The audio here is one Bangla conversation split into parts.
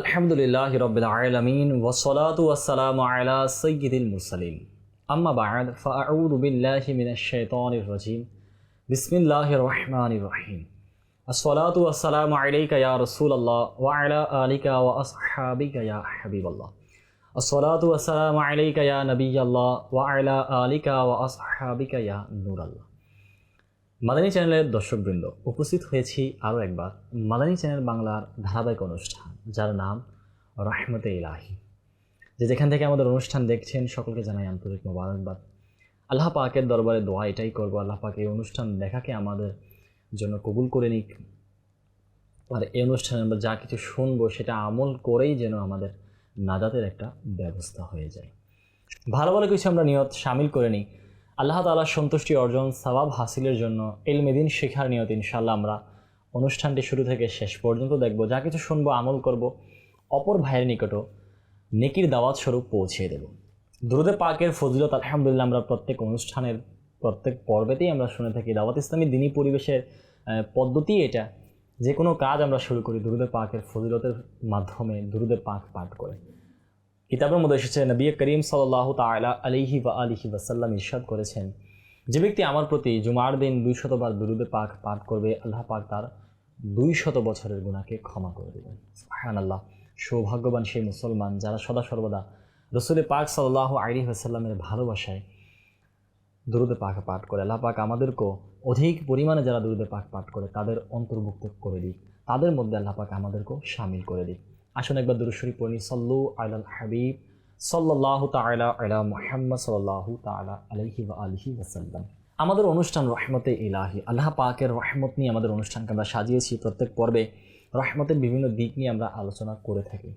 আলহামদুলিল্লাহ রবিল আলমিন ওসলাত ওয়াসালাম আলা সৈয়দুল মুরসালিন। আম্মা বাদ ফাউদ বিল্লাহি মিনাশ শাইতানির রহিম। আসসালাতু ওয়াসসালামু আলাইকা ইয়া রাসূলুল্লাহ ওয়া আলা আলিকা ওয়া আসহাবিকা ইয়া হাবিবাল্লাহ। আসসালাতু ওয়াসসালামু আলাইকা ইয়া ওয়া আলা আলিকা ওয়া আসহাবিকা ইয়া মাদানী চ্যানেলের দর্শকবৃন্দ, উপস্থিত হয়েছি আরও একবার। মাদানী চ্যানেল বাংলার ধারাবাহিক অনুষ্ঠান। যার নাম রহমতে ইলাহি। যে যেখান থেকে আমাদের অনুষ্ঠান দেখছেন, সকলকে জানাই আন্তরিক মোবারকবাদ। আল্লাহ পাকের দরবারে দোয়া এটাই করব, আল্লাহ পাক এই অনুষ্ঠান দেখাকে আমাদের জন্য কবুল করে নিক। আর এই অনুষ্ঠানে আমরা যা কিছু শুনব, সেটা আমল করেই যেন আমাদের নাজাতের একটা ব্যবস্থা হয়ে যায়। ভালো ভালো কিছু আমরা নিয়ত সামিল করে নিই। আল্লাহ তালার সন্তুষ্টি অর্জন সবাব হাসিলের জন্য এলমেদিন শেখার নিয়ত ইনশাল্লাহ আমরা অনুষ্ঠানটি শুরু থেকে শেষ পর্যন্ত দেখব, যা কিছু শুনব, আমল করব। অপর ভাইয়ের নিকটও নেকির দাওয়াত স্বরূপ পৌঁছিয়ে দেব। দুরুদে পাকের ফজিলত, আলহামদুলিল্লাহ, আমরা প্রত্যেক অনুষ্ঠানের, প্রত্যেক পর্বেতেই আমরা শুনে থাকি। দাওয়াত ইসলামী দিনী পরিবেশের পদ্ধতি এটা। যে কোনো কাজ আমরা শুরু করি দুরুদে পাকের ফজিলতের মাধ্যমে, দুরুদে পাক পাঠ করে। কিতাবের মধ্যে এসেছে, নবী করিম সাল্লাহ তালা আলিহি বা আলিহি ওয়াসাল্লাম ইরশাদ করেছেন যে ব্যক্তি আমার প্রতি জুমার দিন দুই শতবার দুরুদে পাক পাঠ করবে, আল্লাহ পাক তার দুই শত বছরের গুণাকে ক্ষমা করে দেবেন। হায়ান আল্লাহ সৌভাগ্যবান সেই মুসলমান যারা সদা সর্বদা রসুল পাক সাল্লাহ আলী ওয়াসাল্লামের ভালোবাসায় দুরুদে পাক পাঠ করে। আল্লাহ পাক আমাদেরকেও অধিক পরিমাণে যারা দুরুদে পাক পাঠ করে, তাদের অন্তর্ভুক্ত করে দিক। তাদের মধ্যে আল্লাহ পাক আমাদেরকেও সামিল করে দিক। আসুন একবার দুরুশ্বরী পড়ি। সল্লু আলাল হাবিব। ওয়াসাল্লাম আমাদের অনুষ্ঠান রহমতে ইলাহি। আল্লাহ পাকের রহমত নিয়ে আমাদের অনুষ্ঠানকে আমরা সাজিয়েছি প্রত্যেক পর্বে। রহমতের বিভিন্ন দিক নিয়ে আমরা আলোচনা করে থাকি।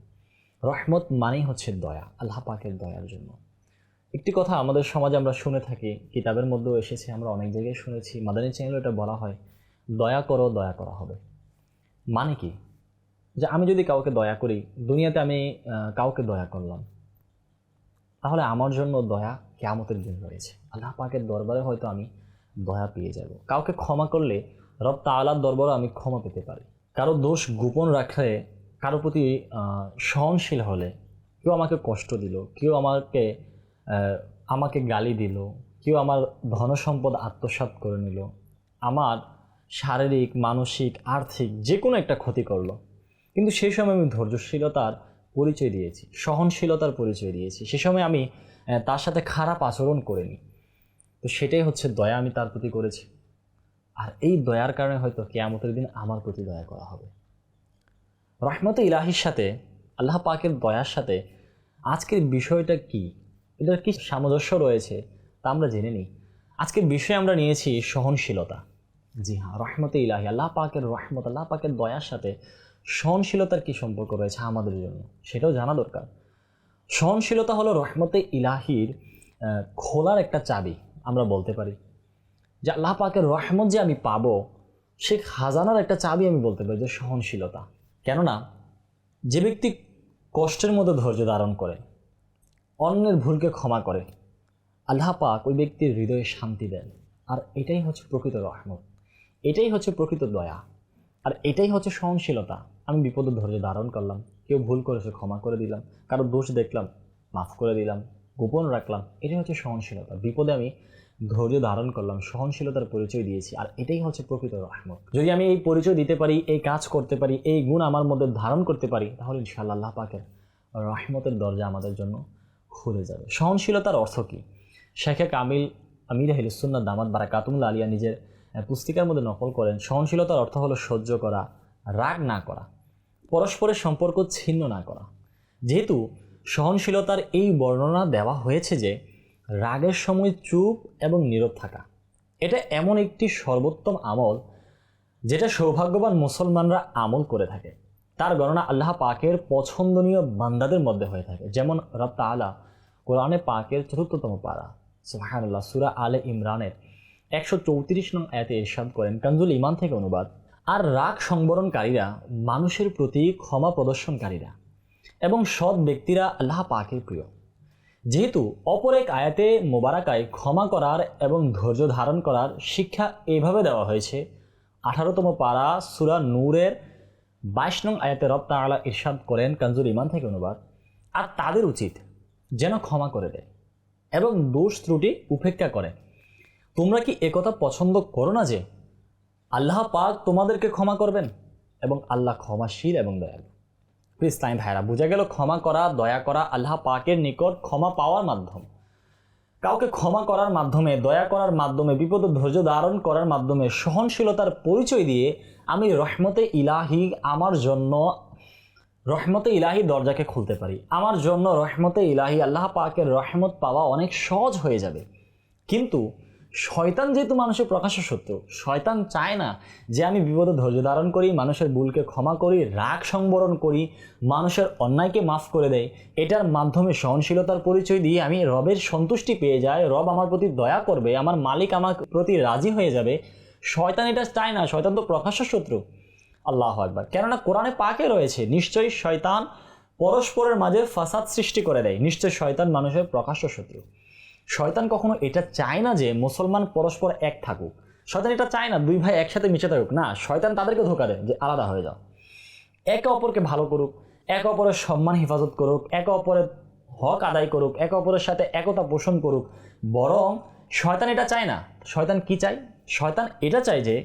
রহমত মানেই হচ্ছে দয়া, আল্লাহ পাকের দয়ার জন্য। একটি কথা আমাদের সমাজে আমরা শুনে থাকি, কিতাবের মধ্যেও এসেছে, আমরা অনেক জায়গায় শুনেছি, মাদানী চ্যানেলে এটা বলা হয়, দয়া করো, দয়া করা হবে। মানে কি? যে আমি যদি কাউকে দয়া করি, দুনিয়াতে আমি কাউকে দয়া করলাম। তাহলে আমার জন্য দয়া কেয়ামতের দিন রয়েছে। আল্লাহ পাকের দরবারে হয়তো আমি দয়া পেয়ে যাব। কাউকে ক্ষমা করলে রব তাআলার দরবারে আমি ক্ষমা পেতে পারি। কারও দোষ গোপন রাখলে, কারও প্রতি সহনশীল হলে কেউ আমাকে কষ্ট দিল, কেউ আমাকে আমাকে গালি দিল, কেউ আমার ধনসম্পদ আত্মসাৎ করে নিল, আমার শারীরিক, মানসিক, আর্থিক যে কোনো একটা ক্ষতি করল। কিন্তু সেই সময় আমি ধৈর্যশীলতার পরিচয় দিয়েছি, সহনশীলতার পরিচয় দিয়েছি। সে সময় আমি তার সাথে খারাপ আচরণ করিনি। তো সেটাই হচ্ছে দয়া আমি তার প্রতি করেছি। আর এই দয়ার কারণে হয়তো কেয়ামতের দিন আমার প্রতি দয়া করা হবে। রহমতে ইলাহির সাথে, আল্লাহ পাকের দয়ার সাথে আজকের বিষয়টা কি? এটার কি সামঞ্জস্য রয়েছে তা আমরা জেনে নিই। আজকের বিষয়ে আমরা নিয়েছি সহনশীলতা। জি হ্যাঁ রহমতে ইলাহি, আল্লাহ পাকের রহমত, আল্লাহ পাকের দয়ার সাথে সহনশীলতার কি সম্পর্ক রয়েছে আমাদের জন্য? সেটাও জানা দরকার। সহনশীলতা হলো রহমতে ইলাহির খোলার একটা চাবি, আমরা বলতে পারি। যে আল্লাহ পাকের রহমত যে আমি পাবো, সে খাজানার একটা চাবি আমি বলতে পারি যে সহনশীলতা। কেননা, যে ব্যক্তি কষ্টের মধ্যে ধৈর্য ধারণ করে, অন্যের ভুলকে ক্ষমা করে, আল্লাহ পাক ওই ব্যক্তির হৃদয়ে শান্তি দেন। আর এটাই হচ্ছে প্রকৃত রহমত। এটাই হচ্ছে প্রকৃত দয়া। আর এটাই হচ্ছে সহনশীলতা। আমি বিপদে ধৈর্য ধারণ করলাম, কেউ ভুল করেছে ক্ষমা করে দিলাম, কারও দোষ দেখলাম, মাফ করে দিলাম, গোপন রাখলাম, এটাই হচ্ছে সহনশীলতা। বিপদে আমি ধৈর্য ধারণ করলাম, সহনশীলতার পরিচয় দিয়েছি, আর এটাই হচ্ছে প্রকৃত রহমত। যদি আমি এই পরিচয় দিতে পারি, এই কাজ করতে পারি, এই গুণ আমার মধ্যে ধারণ করতে পারি, তাহলে ইনশাআল্লাহ আল্লাহ পাকের রহমতের দরজা আমাদের জন্য খুলে যাবে। সহনশীলতার অর্থ কী? শেখে কামিল আমির হিলুসুন্না দামাত বারাকাতুল্লা আলিয়া নিজের পুস্তিকার মধ্যে নকল করেন। সহনশীলতার অর্থ হলো সহ্য করা, রাগ না করা, পরস্পরের সম্পর্ক ছিন্ন না করা। যেহেতু সহনশীলতার এই বর্ণনা দেওয়া হয়েছে যে, রাগের সময় চুপ এবং নীরব থাকা, এটা এমন একটি সর্বোত্তম আমল যেটা সৌভাগ্যবান মুসলমানরা আমল করে থাকে। তার গণনা আল্লাহ পাকের পছন্দনীয় বান্দাদের মধ্যে হয়ে থাকে। যেমন রব তাআলা কোরআনে পাকের চতুর্থতম পারা, সুবহানাল্লাহ, সূরা আলে ইমরানের একশো চৌত্রিশ নং আয়াতে ইরশাদ করেন কানজুল ইমান থেকে অনুবাদ। আর রাগ সংবরণকারীরা মানুষের প্রতি ক্ষমা প্রদর্শনকারীরা এবং সৎ ব্যক্তিরা আল্লাহ পাকের প্রিয়। যেহেতু অপর এক আয়াতে মোবারাকায় ক্ষমা করার এবং ধৈর্য ধারণ করার শিক্ষা এইভাবে দেওয়া হয়েছে, আঠারোতম পারা সুরা নূরের বাইশ নং আয়াতে রব তাআলা ইরশাদ করেন কানজুর ইমান থেকে অনুবাদ। আর তাদের উচিত যেন ক্ষমা করে দেয় এবং দোষ ত্রুটি উপেক্ষা করে। তোমরা কি একথা পছন্দ করো না যে আল্লাহ পাক তোমাদেরকে ক্ষমা করবেন এবং আল্লাহ ক্ষমাশীল এবং দয়ালু? প্লিজ তাই ভাইরা, বোঝা গেল ক্ষমা করা, দয়া করা আল্লাহ পাকের নিকট ক্ষমা পাওয়ার মাধ্যম। কাউকে ক্ষমা করার মাধ্যমে, দয়া করার মাধ্যমে, বিপদ ধৈর্য ধারণ করার মাধ্যমে সহনশীলতার পরিচয় দিয়ে আমি রহমতে ইলাহি আমার জন্য, রহমতে ইলাহি দরজাকে খুলতে পারি। আমার জন্য রহমতে ইলাহি আল্লাহ পাকের রহমত পাওয়া অনেক সহজ হয়ে যাবে। কিন্তু শয়তান যেহেতু মানুষের প্রকাশ্য শত্রু, শয়তান চায় না যে আমি বিপদে ধৈর্য ধারণ করি, মানুষের ভুলকে ক্ষমা করি, রাগ সংবরণ করি, মানুষের অন্যায়কে মাফ করে দেয়, এটার মাধ্যমে সহনশীলতার পরিচয় দিয়ে আমি রবের সন্তুষ্টি পেয়ে যাই, রব আমার প্রতি দয়া করবে, আমার মালিক আমার প্রতি রাজি হয়ে যাবে। শয়তান এটা চায় না, শয়তান তো প্রকাশ্য শত্রু। আল্লাহ একবার কেননা কোরআনে পাকে রয়েছে, নিশ্চয়ই শয়তান পরস্পরের মাঝে ফাসাদ সৃষ্টি করে দেয় নিশ্চয় শয়তান মানুষের প্রকাশ্য শত্রু। শয়তান কখনো এটা চায় না যে মুসলমান পরস্পর এক থাকুক। শয়তান এটা চায় না, দুই ভাই একসাথে মিশে থাকুক। না, শয়তান তাদেরকে ধোকা দেয় যে আলাদা হয়ে যাও। একে অপরকে ভালো করুক, একে অপরের সম্মান, হেফাজত করুক, একে অপরের হক আদায় করুক, একে অপরের সাথে একতা পোষণ করুক। বরং শয়তান এটা চায় না। শয়তান কি চায়? শয়তান এটা চায় যে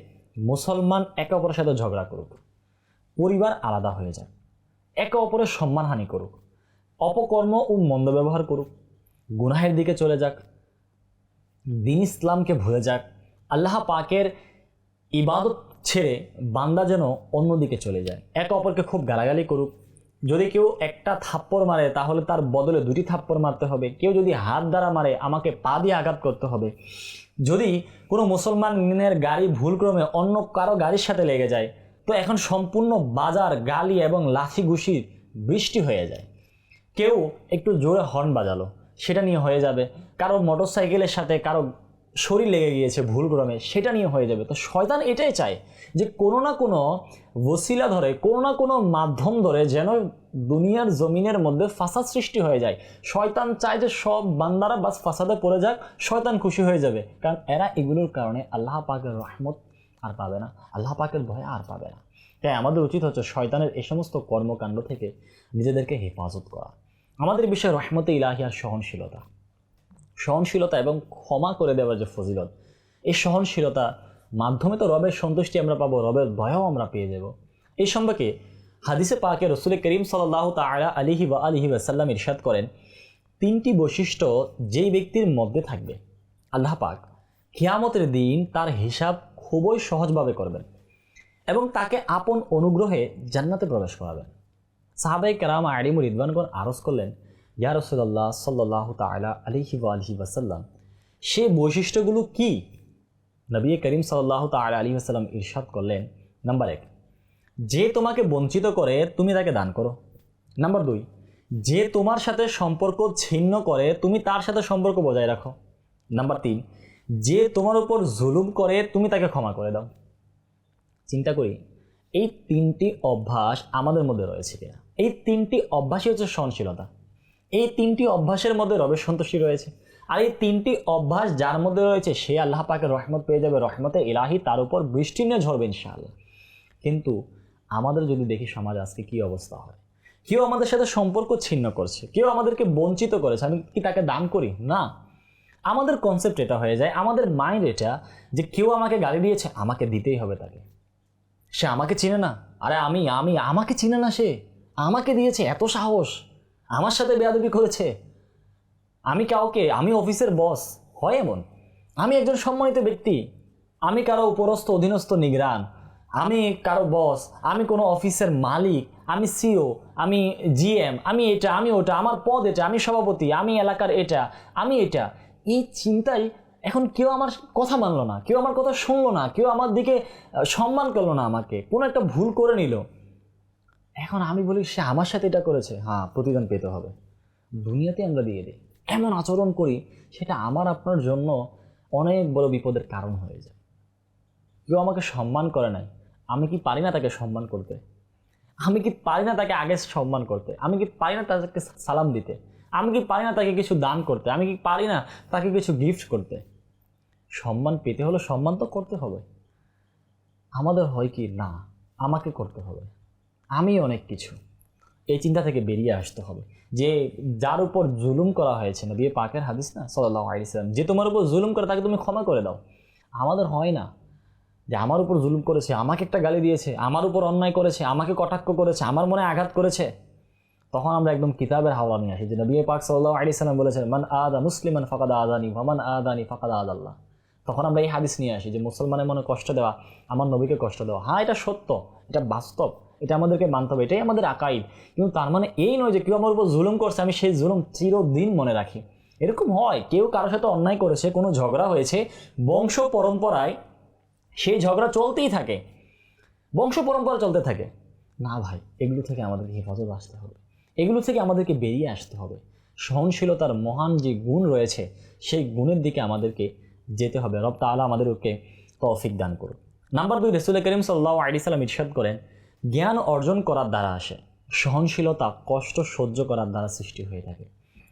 মুসলমান একে অপরের সাথে ঝগড়া করুক, পরিবার আলাদা হয়ে যায়, একে অপরের সম্মানহানি করুক, অপকর্ম ও মন্দ ব্যবহার করুক। গুনাহের দিকে চলে যাক, দিন ইসলামকে ভুলে যাক, আল্লাহ পাকের ইবাদত ছেড়ে বান্দা যেন অন্যদিকে চলে যায়। একে অপরকে খুব গালাগালি করুক। যদি কেউ একটা থাপ্পড় মারে, তাহলে তার বদলে দুটি থাপ্পড় মারতে হবে। কেউ যদি হাত দ্বারা মারে, আমাকে পা দিয়ে আঘাত করতে হবে। যদি কোনো মুসলমানের গাড়ি ভুলক্রমে অন্য কারও গাড়ির সাথে লেগে যায়, তো এখন সম্পূর্ণ বাজার, গালি এবং লাঠি ঘুষির বৃষ্টি হয়ে যায়। কেউ একটু জোরে হর্ন বাজালো। সেটা নিয়ে হয়ে যাবে। কারও মোটর সাইকেলের সাথে কারও শরীর লেগে গিয়েছে ভুল ক্রমে সেটা নিয়ে হয়ে যাবে। তো শয়তান এটাই চায় যে কোনো না কোনো ওসিলা ধরে, কোনো না কোনো মাধ্যম ধরে যেন দুনিয়ার জমিনের মধ্যে ফাসাদ সৃষ্টি হয়ে যায়। শয়তান চায় যে সব বান্দারা বাস ফাসাদে পড়ে যাক, শয়তান খুশি হয়ে যাবে। কারণ এরা এগুলোর কারণে আল্লাহ পাকের রহমত আর পাবে না। আল্লাহ পাকের ভয় আর পাবে না। তাই আমাদের উচিত হচ্ছে শয়তানের এই সমস্ত কর্মকাণ্ড থেকে নিজেদেরকে হেফাজত করা। আমাদের বিষয়ে রহমতে ইলাহিয়ার সহনশীলতা। সহনশীলতা এবং ক্ষমা করে দেওয়ার যে ফজিলত, এই সহনশীলতা মাধ্যমে তো রবের সন্তুষ্টি আমরা পাবো, রবের ভয়ও আমরা পেয়ে যাব। এই সম্পর্কে হাদিসে পাকে রসুল করিম সাল্লাহ তালা আলিহি বা আলিহি ওয়াসাল্লাম ইরশাদ করেন, তিনটি বৈশিষ্ট্য যেই ব্যক্তির মধ্যে থাকবে। আল্লাহ পাক কিয়ামতের দিন তার হিসাব খুবই সহজভাবে করবেন এবং তাকে আপন অনুগ্রহে জান্নাতে প্রবেশ করাবেন। সাহাবাই কেরাম আলিমুর ইদবানগণ আরজ করলেন, ইয়া রসুল্লাহ সাল্লাহ তালা আলিহি আলহি ওয়াসাল্লাম সে বৈশিষ্ট্যগুলো কি? নবী করিম সাল্লাহ তালা আলী আসাল্লাম ইরশাদ করলেন, নাম্বার এক, যে তোমাকে বঞ্চিত করে, তুমি তাকে দান করো। নাম্বার দুই, যে তোমার সাথে সম্পর্ক ছিন্ন করে, তুমি তার সাথে সম্পর্ক বজায় রাখো। নাম্বার তিন, যে তোমার উপর জুলুম করে, তুমি তাকে ক্ষমা করে দাও। চিন্তা করি, এই তিনটি অভ্যাস আমাদের মধ্যে রয়েছে কিনা? এই তিনটি অভ্যাসই হচ্ছে সহনশীলতা। এই তিনটি অভ্যাসের মধ্যে রবের সন্তুষ্টি রয়েছে। আর এই তিনটি অভ্যাস যার মধ্যে রয়েছে, সে আল্লাহ পাকে রহমত পেয়ে যাবে, রহমতে ইলাহি তার উপর বৃষ্টি নিয়ে ঝরবে ইনশাআল্লাহ। কিন্তু আমাদের যদি দেখি সমাজ আজকে কী অবস্থা হয়? কেউ আমাদের সাথে সম্পর্ক ছিন্ন করছে, কেউ আমাদেরকে বঞ্চিত করেছে, আমি কি তাকে দান করি? না। আমাদের কনসেপ্ট এটা হয়ে যায়, আমাদের মাইন্ড এটা যে কেউ আমাকে গালি দিয়েছে, আমাকে দিতেই হবে তাকে। সে আমাকে চিনে না। আরে আমি আমি, আমাকে চিনে না সে। আমাকে দিয়েছে এত সাহস। আমার সাথে বেয়াদবি করেছে। আমি কাউকে, আমি অফিসের বস, হয় এমন? আমি একজন সম্মানিত ব্যক্তি। আমি কারও উপরস্থ, অধীনস্থ নিগরান আমি কারও বস, আমি কোনো অফিসের মালিক, আমি সিও, আমি জিএম, আমি এটা, আমি ওটা, আমার পদ এটা, আমি সভাপতি, আমি এলাকার এটা, আমি এটা। এই চিন্তাই এখন কেউ আমার কথা মানলো না, কেউ আমার কথা শুনলো না, কেউ আমার দিকে সম্মান করল না আমাকে। কোনো একটা ভুল করে নিল। এখন আমি বলি, সে আমার সাথে এটা করেছে। হ্যাঁ প্রতিদান পেতে হবে। দুনিয়াতে আমরা দিয়ে দিই। এমন আচরণ করি, সেটা আমার, আপনার জন্য অনেক বড় বিপদের কারণ হয়ে যায়। কেউ আমাকে সম্মান করে নাই। আমি কি পারি না তাকে সম্মান করতে? আমি কি পারি না তাকে আগে সম্মান করতে? আমি কি পারি না তাকে সালাম দিতে? আমি কি পারি না তাকে কিছু দান করতে? আমি কি পারি না তাকে কিছু গিফট করতে? সম্মান পেতে হলে সম্মান তো করতে হবে। আমাদের হয় কি? না, আমাকে করতে হবে। আমি অনেক কিছু। এই চিন্তা থেকে বেরিয়ে আসতে হবে। যে যার উপর জুলুম করা হয়েছে, নবী পাকের হাদিস না সাল্লাহ আলিয়াল্লাম যে তোমার উপর জুলুম করে তাকে তুমি ক্ষমা করে দাও। আমাদের হয় না যে আমার উপর জুলুম করেছে, আমাকে একটা গালি দিয়েছে, আমার উপর অন্যায় করেছে, আমাকে কটাক্ষ করেছে, আমার মনে আঘাত করেছে। তখন আমরা একদম কিতাবের হাওলা নিয়ে আসি যে নবী পাক সাল্লাহ আলি সাল্লাম বলেছেন, মান আদা মুসলিমান ফাকাদ আদানি ভামান আদানি ফাকাদ আদাল্লাহ। তখন আমরা এই হাদিস নিয়ে আসি যে মুসলমানের মনে কষ্ট দেওয়া, আমার নবীকে কষ্ট দেওয়া। হ্যাঁ এটা সত্য, এটা বাস্তব। এটা আমাদেরকে মানতে হবে, এটাই আমাদের আকাইদ। কিন্তু তার মানে এই নয় যে কেউ আমার উপর জুলুম করছে, আমি সেই জুলুম চিরদিন মনে রাখি। এরকম হয়, কেউ কারোর সাথে অন্যায় করেছে, কোনো ঝগড়া হয়েছে, বংশ পরম্পরায় সেই ঝগড়া চলতেই থাকে। বংশ পরম্পরা চলতে থাকে। না ভাই, এগুলো থেকে আমাদেরকে হেফাজত আসতে হবে। এগুলো থেকে আমাদেরকে বেরিয়ে আসতে হবে। সহনশীলতার মহান যে গুণ রয়েছে, সেই গুণের দিকে আমাদেরকে যেতে হবে। রব তাআলা আমাদেরকে তৌফিক দান করুন নাম্বার দুই রসুল করিম সাল্লাহ আলি সাল্লাম ইরশাদ করেন জ্ঞান অর্জন করার দ্বারা আসে। সহনশীলতা, কষ্ট সহ্য করার দ্বারা সৃষ্টি হয়ে থাকে।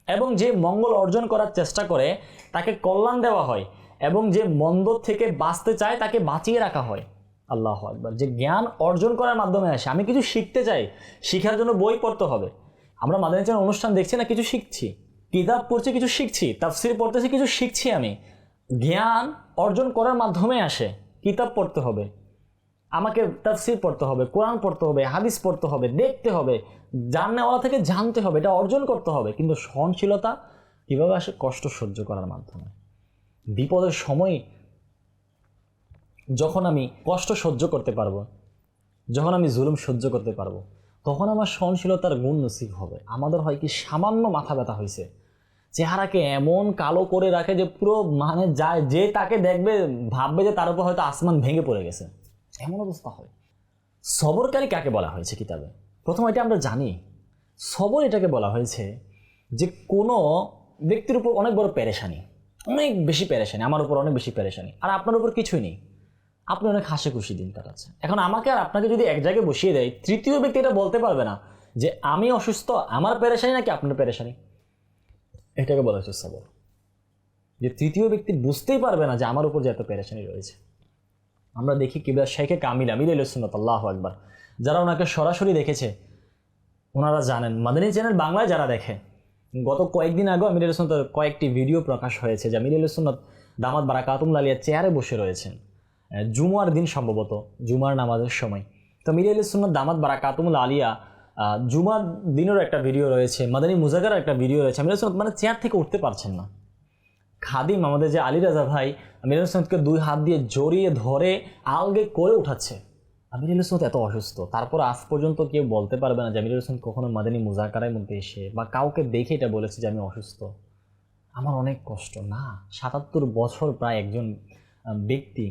এবং যে মঙ্গল অর্জন করার চেষ্টা করে, তাকে কল্যাণ দেওয়া হয় এবং যে মন্দ থেকে বাঁচতে চায়, তাকে বাঁচিয়ে রাখা হয়। আল্লাহ একবার যে জ্ঞান অর্জন করার মাধ্যমে আসে। আমি কিছু শিখতে চাই, শিখার জন্য বই পড়তে হবে। আমরা মাদানী অনুষ্ঠান দেখছি না, কিছু শিখছি। কিতাব পড়ছি, কিছু শিখছি। তাফসির পড়তেছি, কিছু শিখছি আমি। জ্ঞান অর্জন করার মাধ্যমে আসে। কিতাব পড়তে হবে। আমাকে তাফসির পড়তে হবে, কোরআন পড়তে হবে, হাদিস পড়তে হবে, দেখতে হবে, জাননেওয়ালা থেকে জানতে হবে, এটা অর্জন করতে হবে। কিন্তু সহনশীলতা কীভাবে আসে? কষ্ট সহ্য করার মাধ্যমে। বিপদের সময় যখন আমি কষ্ট সহ্য করতে পারব, যখন আমি জুলুম সহ্য করতে পারব, তখন আমার সহনশীলতার গুণ নসিব হবে। আমাদের হয় কি, সামান্য মাথা ব্যথা হয়েছে চেহারাকে এমন কালো করে রাখে যে পুরো মানে যায়, যে তাকে দেখবে, ভাববে যে তার উপর হয়তো আসমান ভেঙে পড়ে গেছে। এমন অবস্থা হয়। সবরকারী কাকে বলা হয়েছে কিতাবে? প্রথম এটা আমরা জানি। সবর এটাকে বলা হয়েছে যে কোনো ব্যক্তির উপর অনেক বড় পেরেশানি, অনেক বেশি পেরেশানি, আমার উপর অনেক বেশি পেরেশানি, আর আপনার উপর কিছুই নেই। আপনি অনেক হাসি খুশি দিন কাটাচ্ছেন। এখন আমাকে আর আপনাকে যদি এক জায়গায় বসিয়ে দেয়, তৃতীয় ব্যক্তি এটা বলতে পারবে না যে আমি অসুস্থ, আমার পেরেশানি নাকি আপনার পেরেশানি? এটাকে বলা হচ্ছে সবর। যে তৃতীয় ব্যক্তি বুঝতেই পারবে না যে আমার উপর যে এত পেরেশানি রয়েছে। আমরা দেখি কিবা শেখে কামিল আমির সুন্নত আল্লাহ একবার যারা ওনাকে সরাসরি দেখেছে, ওনারা জানেন। মাদানী চ্যানেল বাংলায় যারা দেখে, গত কয়েকদিন আগেও আমির সুন্নত কয়েকটি ভিডিও প্রকাশ হয়েছে, যে আমির সুন্নত দামাত বারাকাতুম লালিয়া চেয়ারে বসে রয়েছেন। জুমার দিন সম্ভবত, জুমার নামাজের সময়। তো মির সুন্নত দামাত বারাকাতুমুল আলিয়া জুমার দিনেরও একটা ভিডিও রয়েছে, মাদানী মুজাগার একটা ভিডিও রয়েছে। আমির মানে চেয়ার থেকে উঠতে পারছেন না। খাদিম, আমাদের যে আলী রাজা ভাই, আমির হোসেনকে দুই হাত দিয়ে জড়িয়ে ধরে আলগে করে উঠাচ্ছে। আমির হোসেন এত অসুস্থ। তারপর আজ পর্যন্ত কেউ বলতে পারবে না যে আমির হোসেন কখনো মাদানী মুজাকারের মধ্যে এসে বা কাউকে দেখে এটা বলেছে যে আমি অসুস্থ। আমার অনেক কষ্ট। না, সাতাত্তর বছর প্রায় একজন ব্যক্তি,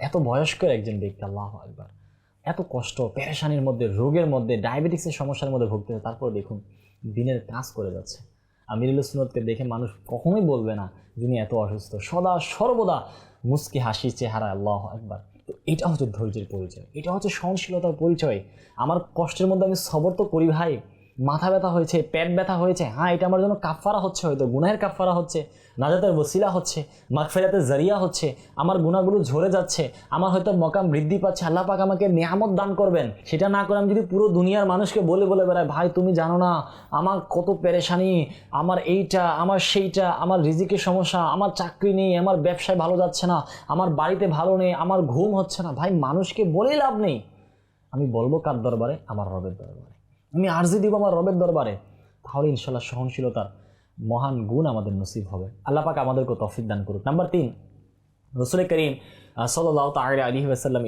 এত বয়স্ক একজন ব্যক্তি, আল্লাহ একবার এত কষ্ট, পেরেশানির মধ্যে, রোগের মধ্যে ডায়াবেটিক্সের সমস্যার মধ্যে ভুগতে হয়, তারপর দেখুন, দিনের কাজ করে যাচ্ছে। আমিরুল সুনতকে দেখে মানুষ কখনোই বলবে না, যিনি এত অসুস্থ, সদা সর্বদা মুস্কি হাসি চেহারা আল্লাহ একবার তো এটা হচ্ছে ধৈর্যের পরিচয়, এটা হচ্ছে সহনশীলতার পরিচয়। আমার কষ্টের মধ্যে আমি সবর তো করি ভাই। মাথা ব্যথা হয়েছে, পেট ব্যথা হয়েছে হ্যাঁ এটা আমার জন্য কাফফারা হচ্ছে হয়তো, গুনাহের কাফফারা হচ্ছে, নাজাতের ওসিলা হচ্ছে, মাগফেরাতের জারিয়া হচ্ছে, আমার গুণাগুলো ঝরে যাচ্ছে, আমার হয়তো মকাম বৃদ্ধি পাচ্ছে, আল্লাহ পাক আমাকে নিয়ামত দান করবেন। সেটা না করে আমি যদি পুরো দুনিয়ার মানুষকে বলে বলে বেড়াই, ভাই, তুমি জানো না, আমার কত পেরেশানি, আমার এইটা, আমার সেইটা, আমার রিজিকের সমস্যা, আমার চাকরি নেই, আমার ব্যবসায় ভালো যাচ্ছে না, আমার বাড়িতে ভালো নেই, আমার ঘুম হচ্ছে না। ভাই, মানুষকে বলেই লাভ নেই। আমি বলব কার দরবারে? আমার রবের দরবারে। আমি আর্জি দিব আমার রবের দরবারে, তাহলে ইনশাল্লাহ সহনশীলতার মহান গুণ আমাদের নসিব হবে। আল্লাহ পাক আমাদেরকে তফিক দান করুক। নাম্বার তিন রসুল করিম সাল্লাহ তাহলে আলী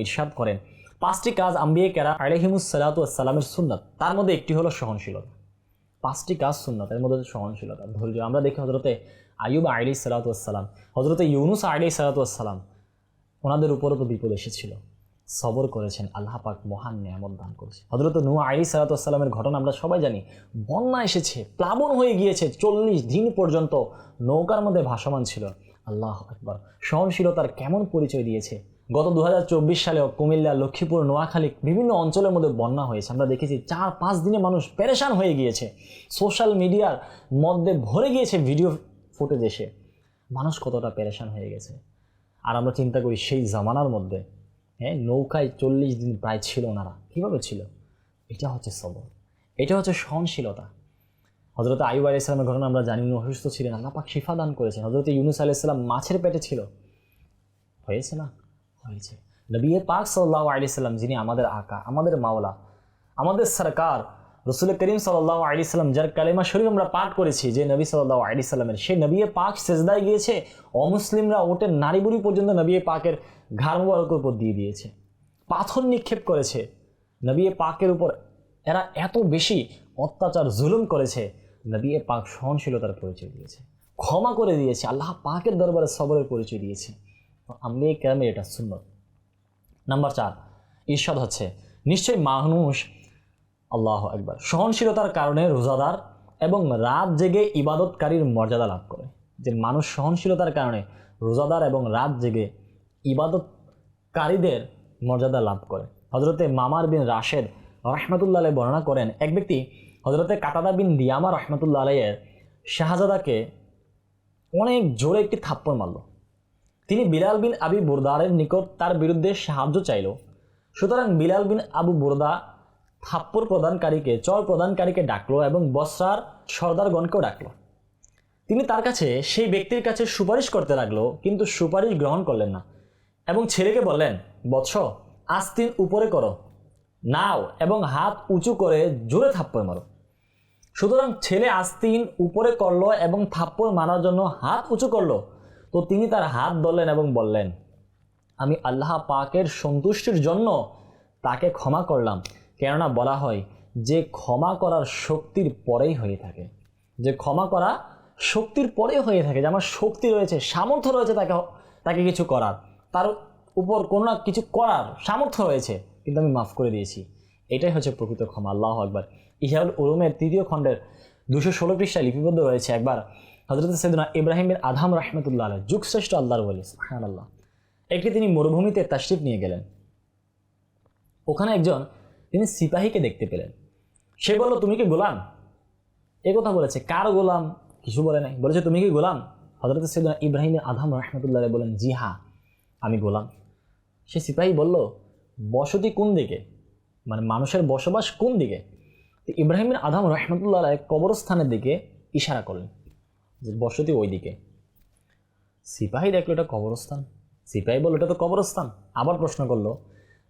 ইরশাদ করেন। পাঁচটি কাজ আম্বিয়ে কেরা আলহিমুস সালাতু আসসালামের সুন্নত। তার মধ্যে একটি হলো সহনশীলতা। পাঁচটি কাজ সুন্নত, এর মধ্যে সহনশীলতা। ধৈর্য, আমরা দেখি হজরতে আয়ুব আলী সালাতু আসসালাম হজরতে ইউনুস আলী সালাতু আসসালাম ওনাদের উপরও তো বিপদ এসেছিল। সবর করেছেন, আল্লাহ পাক মহান নিয়ামত দান করেছে হজরত নু আলী সালাতামের ঘটনা আমরা সবাই জানি। বন্যা এসেছে, প্লাবন হয়ে গিয়েছে, চল্লিশ দিন পর্যন্ত নৌকার মধ্যে ভাসমান ছিল। আল্লাহ একবার সহনশীলতার কেমন পরিচয় দিয়েছে? গত দু সালেও কুমিল্লা, লক্ষ্মীপুর, নোয়াখালী বিভিন্ন অঞ্চলের মধ্যে বন্যা হয়েছে। আমরা দেখেছি চার পাঁচ দিনে মানুষ পেরেশান হয়ে গিয়েছে। সোশ্যাল মিডিয়ার মধ্যে ভরে গিয়েছে ভিডিও ফুটেজ এসে। মানুষ কতটা পেরেশান হয়ে গেছে? আর আমরা চিন্তা করি সেই জামানার মধ্যে হ্যাঁ নৌকায় চল্লিশ দিন প্রায় ছিল ওনারা। কীভাবে ছিল? এটা হচ্ছে সবর। এটা হচ্ছে সহনশীলতা। হজরত আইব আলি ইসলামের ঘটনা আমরা জানি, উনি অসুস্থ ছিলেন আল্লাহ পাক শিফা দান করেছেন। হজরত ইউনুস আলি ইসলাম মাছের পেটে ছিল। হয়েছে না? হয়েছে। নবী পাক সাল্লাহ আলি সাল্লাম যিনি আমাদের আকা, আমাদের মাওলা, আমাদের সরকার রসুল করিম সাল্লাহ আলি সাল্লাম যার কালেমা শরীফ আমরা পাঠ করেছি, যে নবী সাল্লাহ আলি সাল্লামের সেই নবী পাক সেজদায় গিয়েছে, অমুসলিমরা ওটের নারী বুড়ি পর্যন্ত নবী পাকের ঘাড় মুবারকের উপর দিয়ে দিয়েছে। পাথর নিক্ষেপ করেছে। নবী পাকের উপর এরা এত বেশি অত্যাচার, জুলুম করেছে নবী পাক সহনশীলতার পরিচয় দিয়েছে। ক্ষমা করে দিয়েছে, আল্লাহ পাকের দরবারে সবরের পরিচয় দিয়েছে। আমি কেরামের এটা সুন্নত। নাম্বার চার ঈর্ষাদ হচ্ছে, নিশ্চয়ই মানুষ আল্লাহ একবার সহনশীলতার কারণে রোজাদার এবং রাত জেগে ইবাদতকারীর মর্যাদা লাভ করে যে মানুষ সহনশীলতার কারণে রোজাদার এবং রাত জেগে ইবাদতকারীদের মর্যাদা লাভ করে। হজরতে মামার বিন রাশেদ রহমতুল্লাহ বর্ণনা করেন, এক ব্যক্তি হজরতে কাতাদা বিন দিয়ামা রহমতুল্লাহ আলাইয়ের শাহজাদাকে অনেক জোরে একটি থাপ্পড় মারল। তিনি বিলাল বিন আবি বুরদারের নিকট তার বিরুদ্ধে সাহায্য চাইল। সুতরাং বিলাল বিন আবু বুরদা থাপ্পড় প্রদানকারীকে, চর প্রদানকারীকে ডাকলো এবং বসরার সর্দারগণকেও ডাকলো। তিনি তার কাছে সেই ব্যক্তির কাছে সুপারিশ করতে লাগল, কিন্তু সুপারিশ গ্রহণ করলেন না এবং ছেলেকে বললেন, বৎস আস্তিন উপরে করো। নাও এবং হাত উঁচু করে জোরে থাপ্পড় মারো। সুতরাং ছেলে আস্তিন উপরে করল এবং থাপ্পড় মারার জন্য হাত উঁচু করল। তো তিনি তার হাত ধরলেন এবং বললেন, আমি আল্লাহ পাকের সন্তুষ্টির জন্য তাকে ক্ষমা করলাম। কেননা বলা হয় যে ক্ষমা করার শক্তির পরেই হয়ে থাকে। যে ক্ষমা করা শক্তির পরেই হয়ে থাকে, যে আমার শক্তি রয়েছে, সামর্থ্য রয়েছে তাকে তাকে কিছু করার। তার উপর কোনো না কিছু করার সামর্থ্য রয়েছে, কিন্তু আমি মাফ করে দিয়েছি। এটাই হচ্ছে প্রকৃত ক্ষমা, আল্লাহ একবার ইহাউল উলুমের তৃতীয় খণ্ডের দুশো ষোলো পৃষ্ঠায় লিপিবদ্ধ রয়েছে একবার হজরত সৈদনা ইব্রাহিম বিন আধাম রহমতুল্লাহ আলহ যুগশ্রেষ্ঠ আল্লাহর বলি হ্যাঁ আল্লাহ একটি তিনি মরুভূমিতে তাশরিফ নিয়ে গেলেন। ওখানে একজন তিনি সিপাহীকে দেখতে পেলেন। সে বলল, তুমি কি গোলাম? এ কথা বলেছে। কার গোলাম? কিছু বলে নাই। বলেছে, তুমি কি গোলাম? হজরত সৈদনা ইব্রাহিম আধাম রহমতুল্লাহ বলেন, জি হা আমি গোলাম। সে সিপাহী বলল, বসতি কোন দিকে? মানে মানুষের বসবাস কোন দিকে? তো ইব্রাহিম আধাম রহমতুল্লাহ কবরস্থানের দিকে ইশারা করলেন যে বসতি ওই দিকে। সিপাহী দেখল এটা কবরস্থান। সিপাহী বলল, এটা তো কবরস্থান। আবার প্রশ্ন করল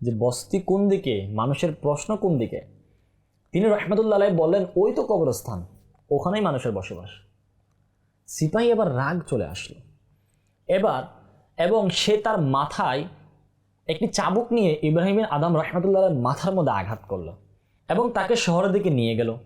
যে বস্তি কোন দিকে, মানুষের প্রশ্ন কোন দিকে? তিনি রহমতুল্লাহ বললেন, ওই তো কবরস্থান, ওখানেই মানুষের বসবাস। সিপাহী এবার রাগ চলে আসলো। এবার, এবং সে তার মাথায় একটি চাবুক নিয়ে ইব্রাহিমের আদাম রহমতুল্লাহ মাথার মধ্যে আঘাত করল এবং তাকে শহরের দিকে নিয়ে গেল।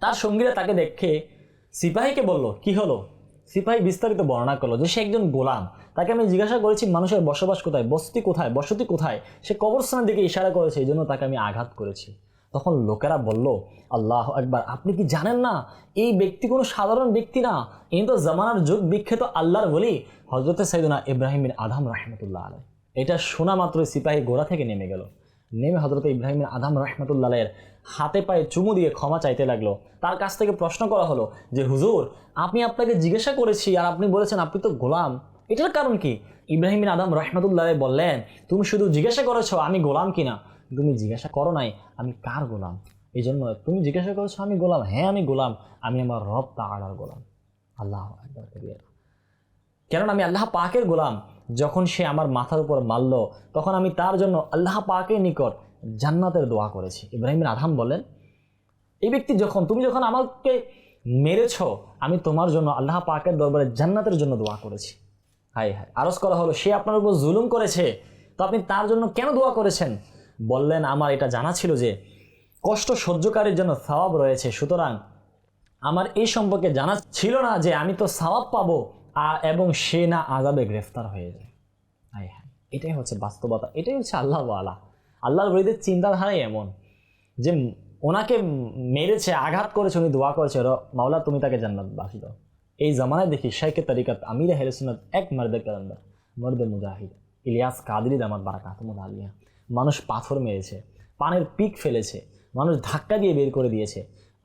তার সঙ্গীরা তাকে দেখে সিপাহীকে বলল, কি হলো? সিপাহী বিস্তারিত বর্ণনা করল যে সে একজন গোলাম। তাকে আমি জিজ্ঞাসা করেছি, মানুষের বসবাস কোথায়? বসতি কোথায়? বসতি কোথায়? সে কবরস্থানের দিকে ইশারা করেছে, এই জন্য তাকে আমি আঘাত করেছি। তখন লোকেরা বলল, আল্লাহ একবার আপনি কি জানেন না? এই ব্যক্তি কোনো সাধারণ ব্যক্তি না। ইনি তো জামানার যুগ বিখ্যাত আল্লাহর বলি হজরতে সাইদুনা ইব্রাহিমের আধাম রহমতুল্লাহ আলাই এটা শোনা মাত্র সিপাহী গোড়া থেকে নেমে গেল। নেমে হজরত ইব্রাহিমের আধাম রহমতুল্লাহের হাতে পায়ে চুমু দিয়ে ক্ষমা চাইতে লাগল। তার কাছ থেকে প্রশ্ন করা হলো যে, হুজুর, আপনি আপনাকে জিজ্ঞাসা করেছি আর আপনি বলেছেন আপনি তো গোলাম। এটার কারণ কি? ইব্রাহিমিন আদম রহমতুল্লাহ বললেন, তুমি শুধু জিজ্ঞাসা করেছ আমি গোলাম কিনা? তুমি জিজ্ঞাসা করো নাই, আমি কার গোলাম? এই জন্য তুমি জিজ্ঞাসা করেছ আমি গোলাম। হ্যাঁ আমি গোলাম। আমি আমার রব তাআলার গোলাম। আল্লাহ কেননা আমি আল্লাহ পাকের গোলাম। যখন সে আমার মাথার উপর মারল, তখন আমি তার জন্য আল্লাহ পাকের নিকট জান্নাতের দোয়া করেছি। ইব্রাহিমের আধাম বলেন, এই ব্যক্তি যখন, তুমি যখন আমাকে মেরেছ, আমি তোমার জন্য আল্লাহ পাকের দরবারে জান্নাতের জন্য দোয়া করেছি। হাই হাই আরজ করা হলো, সে আপনার উপর জুলুম করেছে, তো আপনি তার জন্য কেন দোয়া করেছেন? বললেন, আমার এটা জানা ছিল যে, কষ্ট সহ্যকারীর জন্য সওয়াব রয়েছে, সুতরাং আমার এই সম্পর্কে জানা ছিল না যে, আমি তো সওয়াব পাবো এবং সে না আজাবে গ্রেফতার হয়ে যায়। হাই হাই এটাই হচ্ছে বাস্তবতা, এটাই হচ্ছে আল্লাহ আলা আল্লাহর বলিদের চিন্তাধারাই এমন। যে ওনাকে মেরেছে, আঘাত করেছে, উনি দোয়া করেছে মাওলা, তুমি তাকে জান্নাত বাসি দাও। এই জামানায় দেখি শাইকে তারিকাত আমির হেরসুনত এক মার্দে কালান্দার মর্দে মুজাহিদ। ইলিয়াস কাদরি দামাত বারাকাত আলিয়া। মানুষ পাথর মেরেছে, পানের পিক ফেলেছে, মানুষ ধাক্কা দিয়ে বের করে দিয়েছে।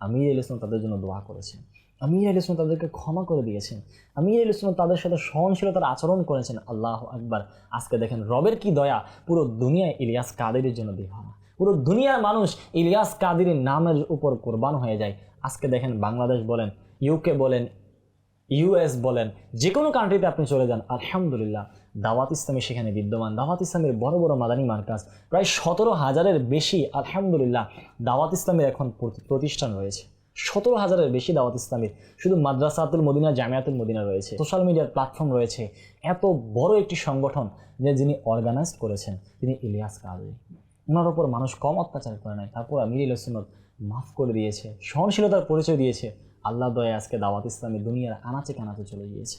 আমির আল তাদের জন্য দোয়া করেছেন আমির আল ইসলাম তাদেরকে ক্ষমা করে দিয়েছেন। আমির আল ইসলাম তাদের সাথে সহনশীলতার আচরণ করেছেন। আল্লাহ আকবার। আজকে দেখেন, রবের কি দয়া? পুরো দুনিয়ায় ইলিয়াস কাদেরের জন্য দেওয়া পুরো দুনিয়ার মানুষ ইলিয়াস কাদিরের নামের উপর কোরবান হয়ে যায়। আজকে দেখেন, বাংলাদেশ বলেন ইউকে বলেন ইউএস বলেন যে কোনো কান্ট্রিতে আপনি চলে যান, আলহামদুলিল্লাহ, দাওয়াত ইসলামী সেখানে বিদ্যমান। দাওয়াত ইসলামের বড় বড় মাদানী মার্কাজ, প্রায় সতেরো হাজারের বেশি, আলহামদুলিল্লাহ, দাওয়াত ইসলামের এখন প্রতি- প্রতিষ্ঠান রয়েছে। সতেরো হাজারের বেশি দাওয়াত ইসলামীর শুধু মাদ্রাসাতুল মদিনা, জামিয়াতুল মদিনা রয়েছে। সোশ্যাল মিডিয়ার প্ল্যাটফর্ম রয়েছে। এত বড় একটি সংগঠন যে যিনি অর্গানাইজ করেছেন, তিনি ইলিয়াস কাজী ওনার ওপর মানুষ কম অত্যাচার করে নাই। তারপর আমির সুন্নত মাফ করে দিয়েছে, সহনশীলতার পরিচয় দিয়েছে। আল্লাহ দয়া আজকে দাওয়াত ইসলামী দুনিয়ার আনাচে কানাচে চলে গিয়েছে।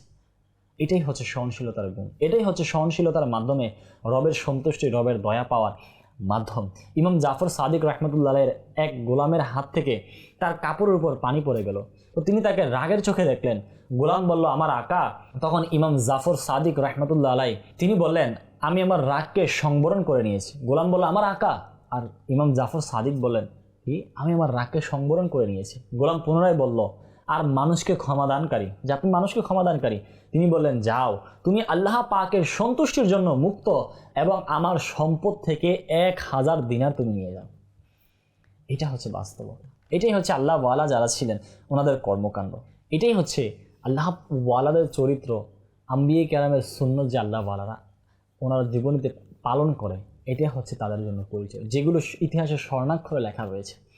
এটাই হচ্ছে সহনশীলতার গুণ। এটাই হচ্ছে সহনশীলতার মাধ্যমে রবের সন্তুষ্টি, রবের দয়া পাওয়ার মাধ্যম। ইমাম জাফর সাদিক রহমতুল্লাহের এক গোলামের হাত থেকে তার কাপড়ের উপর পানি পড়ে গেল। তো তিনি তাকে রাগের চোখে দেখলেন। গোলাম বলল, আমার আকা? তখন ইমাম জাফর সাদিক রহমতুল্লাহ আলাই তিনি বললেন, আমি আমার রাগকে সংবরণ করে নিয়েছি। গোলাম বলল, আমার আকা? আর ইমাম জাফর সাদিক বললেন, কি? আমি আমার রাগকে সংবরণ করে নিয়েছি? গোলাম পুনরায় বলল আর মানুষকে ক্ষমাদানকারী। যে আপনি মানুষকে ক্ষমাদানকারী, তিনি বললেন, যাও, তুমি আল্লাহ পাকের সন্তুষ্টির জন্য মুক্ত এবং আমার সম্পদ থেকে এক হাজার দিনার তুমি নিয়ে যাও। এটা হচ্ছে বাস্তবতা। এটাই হচ্ছে আল্লাহ ওয়ালা যারা ছিলেন, ওনাদের কর্মকাণ্ড। এটাই হচ্ছে আল্লাহ ওয়ালাদের চরিত্র, আম্বিয়ে ক্যারামের শূন্য যে আল্লাহ ওয়ালারা ওনারা জীবনীতে পালন করে, এটাই হচ্ছে তাদের জন্য পরিচয়। যেগুলো ইতিহাসে স্বর্ণাক্ষরে লেখা রয়েছে।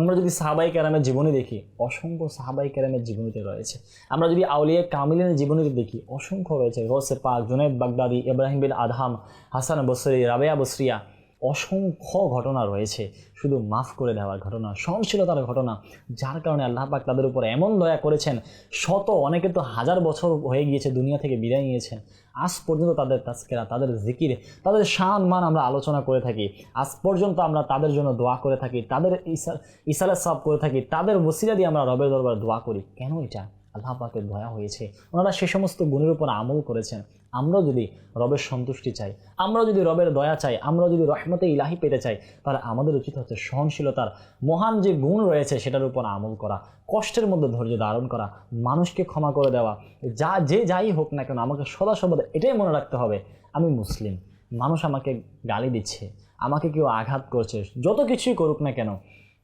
আমরা যদি সাহাবাই কেরামের জীবনী দেখি, অসংখ্য সাহাবাই কেরামের জীবনীতে রয়েছে। আমরা যদি আউলিয়া কামিলের জীবনীতে দেখি, অসংখ্য রয়েছে। রোসে পাক জুনেদ বাগদাদি, ইব্রাহিম বিন আদহাম, হাসান বসরি, রাবেয়া বসরিয়া অসংখ্য ঘটনা রয়েছে। শুধু মাফ করে দেওয়ার ঘটনা, সহনশীলতার ঘটনা, যার কারণে আল্লাহ পাক তাদের উপর এমন দয়া করেছেন, শত অনেকে তো হাজার বছর হয়ে গিয়েছে, দুনিয়া থেকে বিদায় নিয়েছেন আজ পর্যন্ত তাদের তাস্কেরা তাদের জিকির, তাদের শান মান আমরা আলোচনা করে থাকি। আজ পর্যন্ত আমরা তাদের জন্য দোয়া করে থাকি, তাদের ইসা ইসালে সব করে থাকি, তাদের বসিরা দিয়ে আমরা রবের দরবার দোয়া করি। কেন এটা? আল্লাহ পাকের দয়া হয়েছে। ওনারা সে সমস্ত গুণের উপর আমল করেছেন। আমরা যদি রবের সন্তুষ্টি চাই আমরা যদি রবের দয়া চাই আমরা যদি রহমতে ইলাহি পেতে চাই, তাহলে আমাদের উচিত হচ্ছে সহনশীলতার মহান যে গুণ রয়েছে সেটার উপর আমল করা, কষ্টের মধ্যে ধৈর্য ধারণ করা, মানুষকে ক্ষমা করে দেওয়া, যা, যে যাই হোক না কেন আমাকে সদা সর্বদা এটাই মনে রাখতে হবে, আমি মুসলিম। মানুষ আমাকে গালি দিচ্ছে, আমাকে কেউ আঘাত করছে, যত কিছুই করুক না কেন,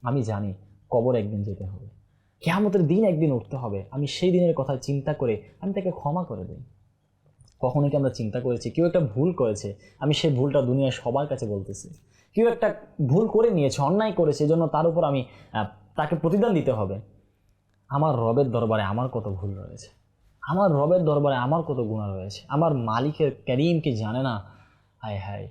আমি জানি কবর একদিন যেতে হবে। কেয়ামতের দিন একদিন উঠতে হবে। আমি সেই দিনের কথা চিন্তা করে আমি তাকে ক্ষমা করে দিই। কখনো কি আমরা চিন্তা করেছি? কেউ একটা ভুল করেছে। আমি সেই ভুলটা দুনিয়ায় সবার কাছে বলতেছি। কেউ একটা ভুল করে নিয়েছে, অন্যায় করেছে, এজন্য তার উপর আমি তাকে প্রতিদান দিতে হবে। আমার রবের দরবারে আমার কত ভুল রয়েছে। আমার রবের দরবারে আমার কত গুণা রয়েছে। আমার মালিকের ক্যারিম কি জানে না? হায় হায়।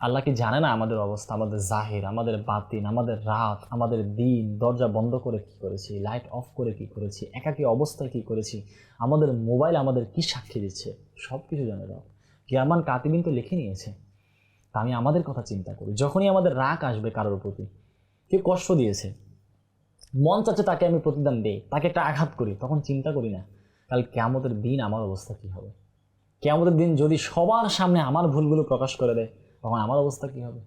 আল্লাহ কি জানে না আমাদের অবস্থা, আমাদের জাহির, আমাদের বাতিন, আমাদের রাত, আমাদের দিন, দরজা বন্ধ করে কি করেছি লাইট অফ করে কি করেছি, একাকী অবস্থায় কি করেছি, আমাদের মোবাইল আমাদের কি সাক্ষী দিচ্ছে সব কিছু জানে রব কিয়ামান কাতিবিন তো লিখে নিয়েছে, তা আমি আমাদের কথা চিন্তা করি, যখনই আমাদের রাগ আসবে কারোর প্রতি, কেউ কষ্ট দিয়েছে, মন চাচ্ছে তাকে আমি প্রতিদান দিই, তাকে একটা আঘাত করি, তখন চিন্তা করি না, কাল কেয়ামতের দিন আমার অবস্থা কী হবে? কেয়ামতের দিন যদি সবার সামনে আমার ভুলগুলো প্রকাশ করে দেয় তখন আমার অবস্থা কী হবে?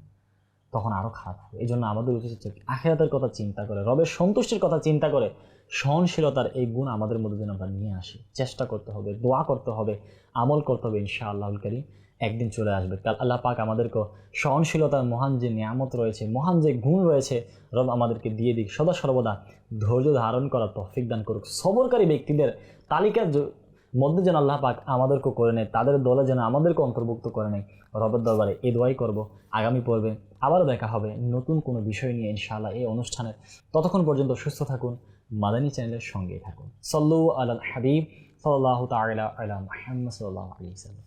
তখন আরও খারাপ হবে। এই জন্য আমাদের উচিত হচ্ছে আখেরাতের কথা চিন্তা করে, রবের সন্তুষ্টির কথা চিন্তা করে সহনশীলতার এই গুণ আমাদের মধ্যে যেন আমরা নিয়ে আসি। চেষ্টা করতে হবে, দোয়া করতে হবে, আমল করতে হবে ইনশা আল্লাহুল করিম। একদিন চলে আসবে। কাল আল্লাহ পাক আমাদেরকে সহনশীলতার মহান যে নিয়ামত রয়েছে, মহান যে গুণ রয়েছে, রব আমাদেরকে দিয়ে দিক। সদা সর্বদা ধৈর্য ধারণ করার তৌফিক দান করুক। সবরকারী ব্যক্তিদের তালিকার য- মধ্যে যেন আল্লাহ পাক আমাদেরকেও করে নেয়, তাদের দলে যেন আমাদেরকে অন্তর্ভুক্ত করে নেয়। রবের দরবারে এ দোয়াই করব। আগামী পর্বে আবারও দেখা হবে নতুন কোনো বিষয় নিয়ে ইনশাআল্লাহ এই অনুষ্ঠানের ততক্ষণ পর্যন্ত সুস্থ থাকুন, মাদানী চ্যানেলের সঙ্গেই থাকুন। সল্লু আল হাবিব সাল্লাহ তাহ আলা মুহাম্মদ সাল্লাহ আলাইহি ওয়াসাল্লাম।